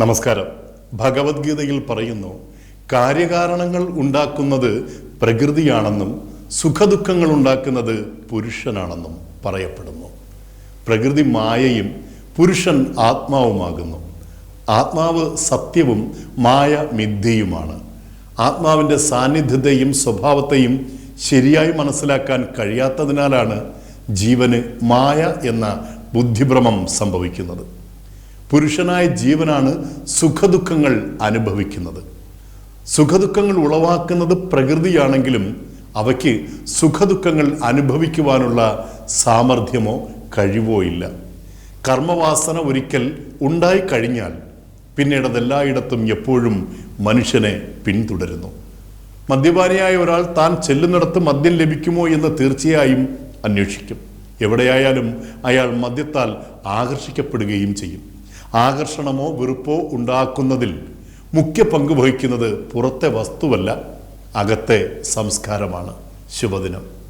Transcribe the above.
നമസ്കാരം. ഭഗവത്ഗീതയിൽ പറയുന്നു കാര്യകാരണങ്ങൾ ഉണ്ടാക്കുന്നത് പ്രകൃതിയാണെന്നും സുഖദുഃഖങ്ങൾ ഉണ്ടാക്കുന്നത് പുരുഷനാണെന്നും പറയപ്പെടുന്നു. പ്രകൃതി മായയും പുരുഷൻ ആത്മാവുമാകുന്നു. ആത്മാവ് സത്യവും മായ മിഥ്യയുമാണ്. ആത്മാവിന്റെ സാന്നിധ്യത്തെയും സ്വഭാവത്തെയും ശരിയായി മനസ്സിലാക്കാൻ കഴിയാത്തതിനാലാണ് ജീവന് മായ എന്ന ബുദ്ധിഭ്രമം സംഭവിക്കുന്നത്. പുരുഷനായ ജീവനാണ് സുഖദുഃഖങ്ങൾ അനുഭവിക്കുന്നത്. സുഖദുഃഖങ്ങൾ ഉളവാക്കുന്നത് പ്രകൃതിയാണെങ്കിലും അവയ്ക്ക് സുഖദുഃഖങ്ങൾ അനുഭവിക്കുവാനുള്ള സാമർഥ്യമോ കഴിവോ ഇല്ല. കർമ്മവാസന ഒരിക്കൽ ഉണ്ടായിക്കഴിഞ്ഞാൽ പിന്നീട് അതെല്ലായിടത്തും എപ്പോഴും മനുഷ്യനെ പിന്തുടരുന്നു. മദ്യപാനിയായ ഒരാൾ താൻ ചെല്ലുന്നിടത്ത് മദ്യം ലഭിക്കുമോ എന്ന് തീർച്ചയായും അന്വേഷിക്കും. എവിടെയായാലും അയാൾ മദ്യത്താൽ ആകർഷിക്കപ്പെടുകയും ചെയ്യും. ആകർഷണമോ വെറുപ്പോ ഉണ്ടാക്കുന്നതിൽ മുഖ്യ പങ്ക് വഹിക്കുന്നത് പുറത്തെ വസ്തുവല്ല അകത്തെ സംസ്കാരമാണ് ശുഭദിനം.